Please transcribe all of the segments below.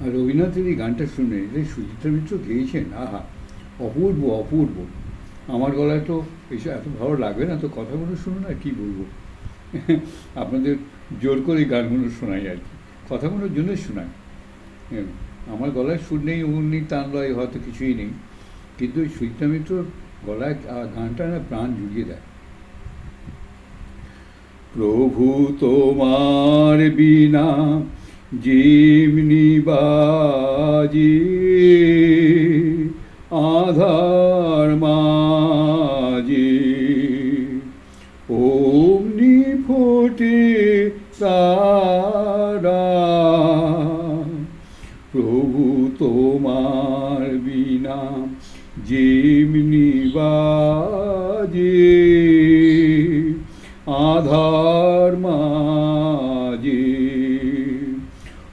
আর রবীন্দ্রনাথের এই গানটা শুনে যে সুচিত্রা মিত্র গেয়েছেন আহা অপূর্ব অপূর্ব। আমার গলায় তো এসব এত ভালো লাগবে না তো কথাগুলো শুনুন আর কী বলব। আপনাদের জোর করে গানগুলো শোনাই আর কি। কথাগুলোর জন্য শোনাই। হ্যাঁ, আমার গলায় সুর নেই উন নেই তান লয় হয়তো কিছুই নেই। কিন্তু ওই সুচিত্রা মিত্রর গলায় গানটা না প্রাণ জুড়িয়ে দেয়। প্রভু তোমার বিনা যেমনি বাজি আধার মাঝে অমনি ফোটে তারা প্রভু তোমার বিনা যেমনি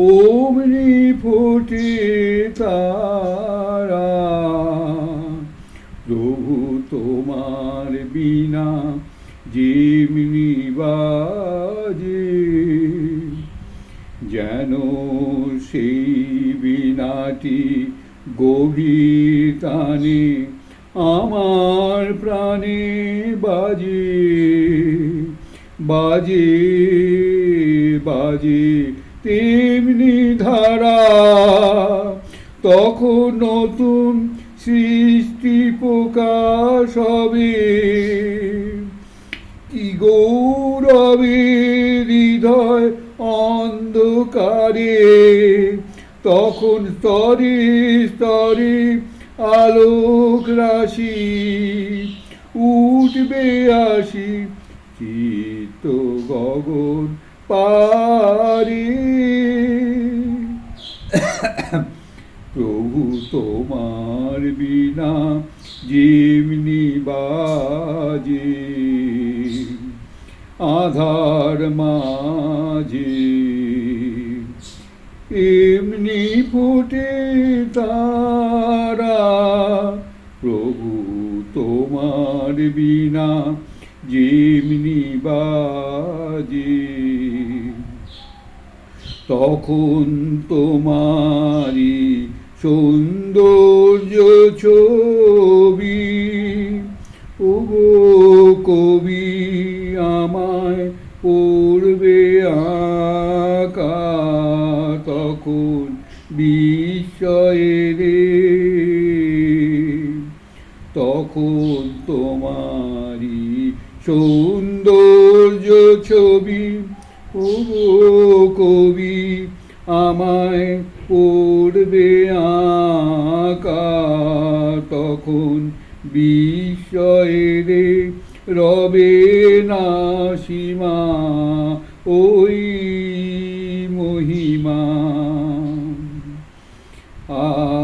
ওমনি ফোটে তারা। প্রভু তোমার বিনা যেমনি বাজে, যেন সেই বিনাটি গভীর টানে আমার প্রাণে বাজে বাজে বাজে তেমনি ধারা, তখন নতুন সৃষ্টি প্রকাশ হবে। কি গৌরবে হৃদয় অন্ধকারে, তখন স্তরে স্তরে আলোক রাশি উঠবে আসি। চিত্ত গগন পারে প্রভু তোমার বিনা যেমনি বাজে, আধার মাঝে। এমনি ফুটে তারা, প্রভু তোমার বিনা যেমনি বাজে। তখন তোমারি সৌন্দর্য ছবি। ওগো কবি, আমায় পড়বে আঁকা তখন বিস্ময়েরে তখন তোমারি সৌন্দর্য ছবি ও কবি আমায় পড়বে আঁকা তখন বিস্ময়েরে রবে না সীমা ওই মহিমা। আর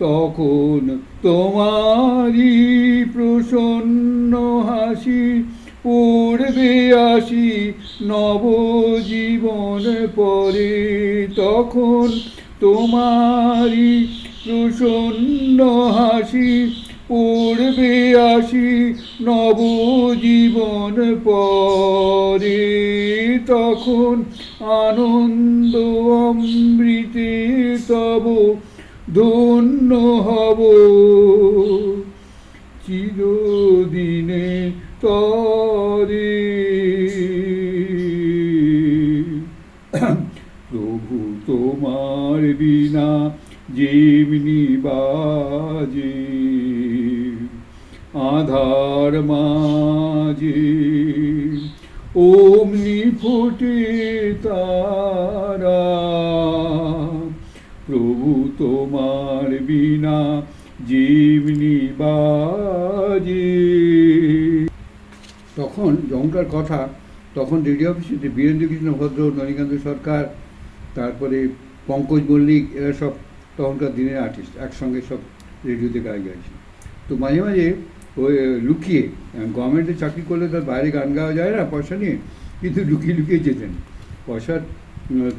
তখন তোমারই প্রসন্ন হাসি পড়বে আসি নবজীবন পরে। তখন তোমারই প্রসন্ন হাসি পড়বে আসি নবজীবন পরে। তখন আনন্দ অমৃতে তব ধন্য হব। চিরদিনে তরে। প্রভু তোমার বিনা যেমনি বাজে আধার মাঝে ওমনি ফুটে তারা তোমার বিনা জীবনি বাজে। তখন যখনকার কথা, তখন রেডিও অফিসে বীরেন্দ্র কৃষ্ণ ভদ্র, ননীকান্ত সরকার, তারপরে পঙ্কজ মল্লিক, এরা সব তখনকার দিনের আর্টিস্ট একসঙ্গে সব রেডিওতে গায়ে গাইছে। তো মাঝে মাঝে ওই লুকিয়ে গভর্নমেন্টে চাকরি করলে তার বাইরে গান গাওয়া যায় না, পয়সা নিয়ে, কিন্তু লুকিয়ে লুকিয়ে যেতেন। পয়সার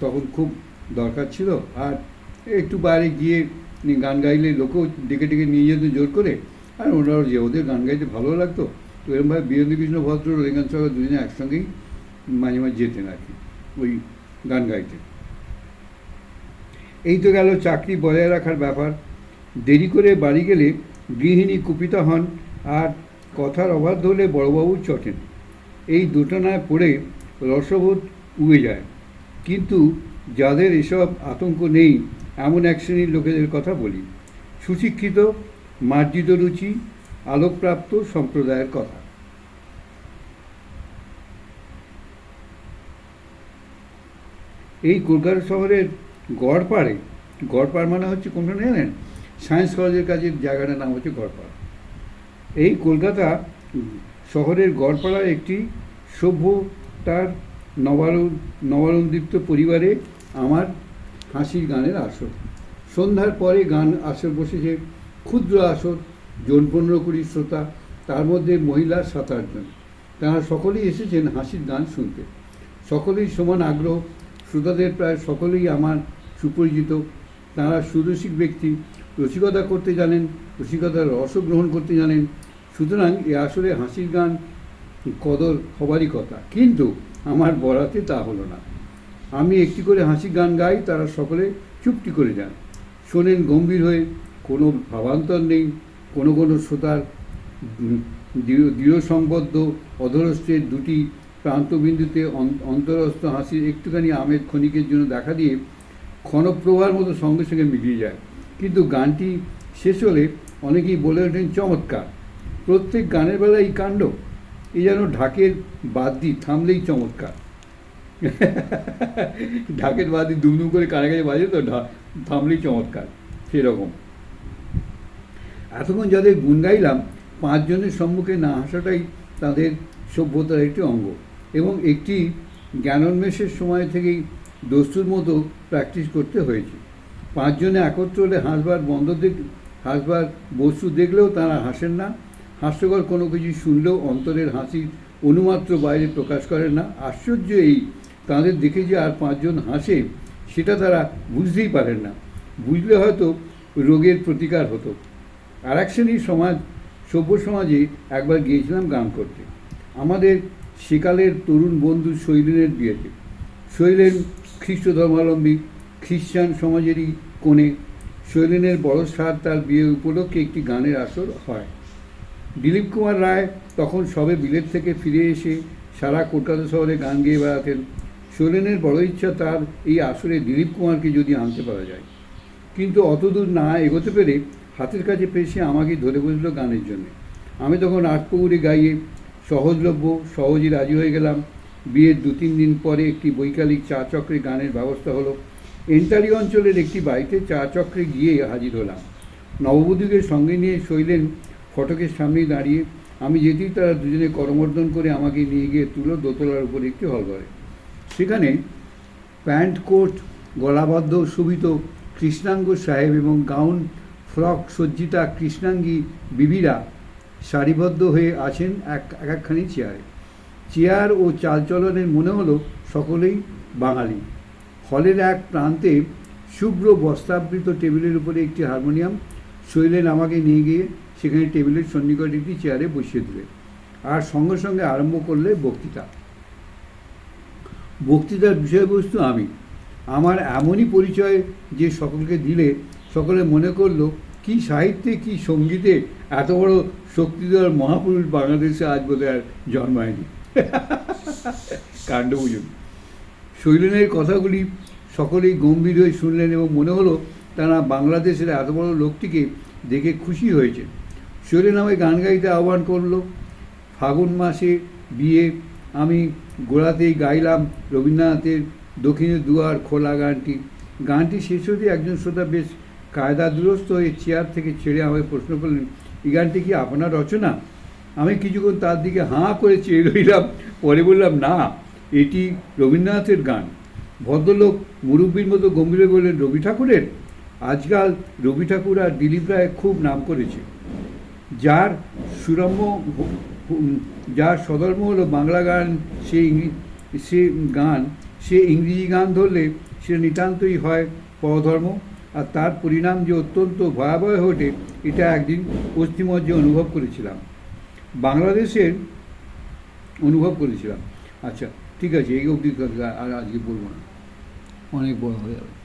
তখন খুব দরকার ছিল, আর একটু বাইরে গিয়ে গান গাইলে লোকও ডেকে ডেকে নিয়ে যেত জোর করে, আর ওনারাও যে ওদের গান গাইতে ভালো লাগতো। তো এরমভাবে বীরেন্দ্র কৃষ্ণ ভদ্র রেঙ্গান সরকার দুজনে একসঙ্গেই মাঝে মাঝে যেতেন আর কি, ওই গান গাইতে। এই তো গেল চাকরি বজায় রাখার ব্যাপার। দেরি করে বাড়ি গেলে গৃহিণী কুপিতা হন আর কথার অবাধ হলে বড়বাবু চটেন। এই দোটানায় পড়ে রসবোধ উবে যায়। কিন্তু যাদের এসব আতঙ্ক নেই এমন এক শ্রেণির লোকেদের কথা বলি। সুশিক্ষিত, মার্জিত রুচি, আলোকপ্রাপ্ত সম্প্রদায়ের কথা। এই কলকাতা শহরের গড়পাড়ে, গড়পাড় মানে হচ্ছে কোনটা জানেন? সায়েন্স কলেজের কাছে জায়গাটার নাম হচ্ছে গড়পাড়। এই কলকাতা শহরের গড়পাড়ার একটি সভ্যতার নবারু নবারুদীপ্ত পরিবারে আমার হাসির গানের আসর। সন্ধ্যার পরে গান আসর বসেছে ক্ষুদ্র আসর, জন পনেরো কুড়ি শ্রোতা, তার মধ্যে মহিলা সাত আটজন তারা সকলেই এসেছেন হাসির গান শুনতে। সকলেই সমান আগ্রহ, শ্রোতাদের প্রায় সকলেই আমার সুপরিচিত। তারা সুরসিক ব্যক্তি, রসিকতা করতে জানেন, রসিকতার রস গ্রহণ করতে জানেন। সুতরাং এ আসলে হাসির গান কদর হবারই কথা। কিন্তু আমার বরাতে তা হলো না। আমি একটি করে হাসি গান গাই, তারা সকলে চুপটি করে যান। শোনেন গম্ভীর হয়ে, কোনো ভাবান্তর নেই, কোনো কোনো শ্রোতার দৃঢ় সম্বদ্ধ, অধরস্থের দুটি প্রান্তবিন্দুতে অন- অন্তরস্থ হাসির একটুখানি আমের ক্ষণিকের জন্য দেখা দিয়ে ক্ষণপ্রভার মতো সঙ্গে সঙ্গে মিলিয়ে যায়। কিন্তু গানটি শেষ হলে অনেকেই বলে ওঠেন চমৎকার। প্রত্যেক গানের বেলায় এই কাণ্ড, এ যেন ঢাকের বাদ্যি থামলেই চমৎকার। ঢাকের বাদ্যি দুমদুম করে কানে কাছে বাজে তো থামলেই চমৎকার, সেরকম। এতক্ষণ যাদের গুণ গাইলাম, পাঁচজনের সম্মুখে না হাসাটাই তাদের সভ্যতার একটি অঙ্গ। এবং একটি জ্ঞানোন্মেষের সময় থেকেই দস্তুর মতো প্র্যাকটিস করতে হয়েছে। পাঁচজনে একত্র হলে হাসবার বন্ধ দেখ হাসবার বস্তু দেখলেও তারা হাসেন না। হাস্যকর কোনো কিছু শুনলেও অন্তরের হাসির অনুমাত্র বাইরে প্রকাশ করেন না। আশ্চর্য এই তাদের দেখে যে আর পাঁচজন হাসে, সেটা তারা বুঝতেই পারেন না। বুঝলে হয়তো রোগের প্রতিকার হতো। আর এক শ্রেণির সমাজ, সভ্য সমাজে একবার গিয়েছিলাম গান করতে। আমাদের সেকালের তরুণ বন্ধু শৈলেনের বিয়েতে। শৈলেন খ্রিস্ট ধর্মাবলম্বী খ্রিস্টান সমাজেরই কোণে। শৈলেনের বড় সার তার বিয়ে উপলক্ষে একটি গানের আসর হয়। দিলীপ কুমার রায় তখন সবে বিলেত থেকে ফিরে এসে সারা কলকাতা শহরে গান গেয়ে বেড়াতেন। শৈলেনের বড় ইচ্ছা তার এই আসরে দিলীপ কুমারকে যদি আনতে পারা যায়। কিন্তু অতদূর না এগোতে পেরে হাতের কাছে পেয়েছে আমাকে ধরে বসল গানের জন্য। আমি তখন আটপৌরে গাইয়ে সহজলভ্য, সহজে রাজি হয়ে গেলাম। বিয়ের দু তিন দিন পরে একটি বৈকালিক চা চক্রে গানের ব্যবস্থা হলো। এন্টারি অঞ্চলের একটি বাড়িতে চা চক্রে গিয়ে হাজির হলাম। নববধূকে সঙ্গে নিয়ে শৈলেন ফটকের সামনে দাঁড়িয়ে আমি যেতেই তারা দুজনে করমর্দন করে আমাকে নিয়ে গিয়ে তুলো দোতলার উপরে একটি হল ঘরে সেখানে প্যান্ট কোট, গলাবদ্ধ শোভিত কৃষ্ণাঙ্গ সাহেব এবং গাউন ফ্রক সজ্জিতা কৃষ্ণাঙ্গী বিবিরা সারিবদ্ধ হয়ে আছেন এক এক একখানি চেয়ারে। চেয়ার ও চালচলনের মনে হলো সকলেই বাঙালি। হলের এক প্রান্তে শুভ্র বস্তাবৃত টেবিলের উপরে একটি হারমোনিয়াম, শৈলেন আমাকে নিয়ে গিয়ে সেখানে টেবিলের সন্নিকট একটি চেয়ারে বসিয়ে দিলে। আর সঙ্গে সঙ্গে আরম্ভ করলে বক্তৃতা। বক্তৃতার বিষয়বস্তু আমি। আমার এমনই পরিচয় যে সকলকে দিলে, সকলে মনে করল, কি সাহিত্যে, কি সঙ্গীতে এত বড় শক্তিধর মহাপুরুষ বাংলাদেশে আজ বোধহয় আর জন্মায়নি। কাণ্ড বুঝুন। শৈলেনের কথাগুলি সকলেই গম্ভীর হয়ে শুনলেন এবং মনে হলো তারা বাংলাদেশের এত বড় লোকটিকে দেখে খুশি হয়েছে। শৈলেন আমায় গান গাইতে আহ্বান করল, ফাগুন মাসে বিয়ে, আমি গোড়াতেই গাইলাম রবীন্দ্রনাথের দক্ষিণের দুয়ার খোলা গানটি। গানটি শেষ হতে একজন শ্রোতা বেশ কায়দা দুরস্ত হয়ে চেয়ার থেকে ছেড়ে আমায় প্রশ্ন করলেন, এই গানটি কি আপনার রচনা? আমি কিছুক্ষণ তার দিকে হাঁ করে চেয়ে রইলাম। পরে বললাম, না, এটি রবীন্দ্রনাথের গান। ভদ্রলোক মুরব্বীর মতো গম্ভীরে বললেন, রবি ঠাকুরের? আজকাল রবি ঠাকুর আর দিলীপ রায় খুব নাম করেছে। যার সুরম্য যার সদর্ম হলো বাংলা গান, সে সে গান, সে ইংরেজি গান ধরলে সে নিতান্তই হয় পরধর্ম। আর তার পরিণাম যে অত্যন্ত ভয়াবহ ওঠে এটা একদিন পশ্চিমবঙ্গে অনুভব করেছিলাম। বাংলাদেশের অনুভব করেছিলাম। আচ্ছা ঠিক আছে, এই অবধি আর আজকে বলব না। অনেক বড় হয়ে যাবে।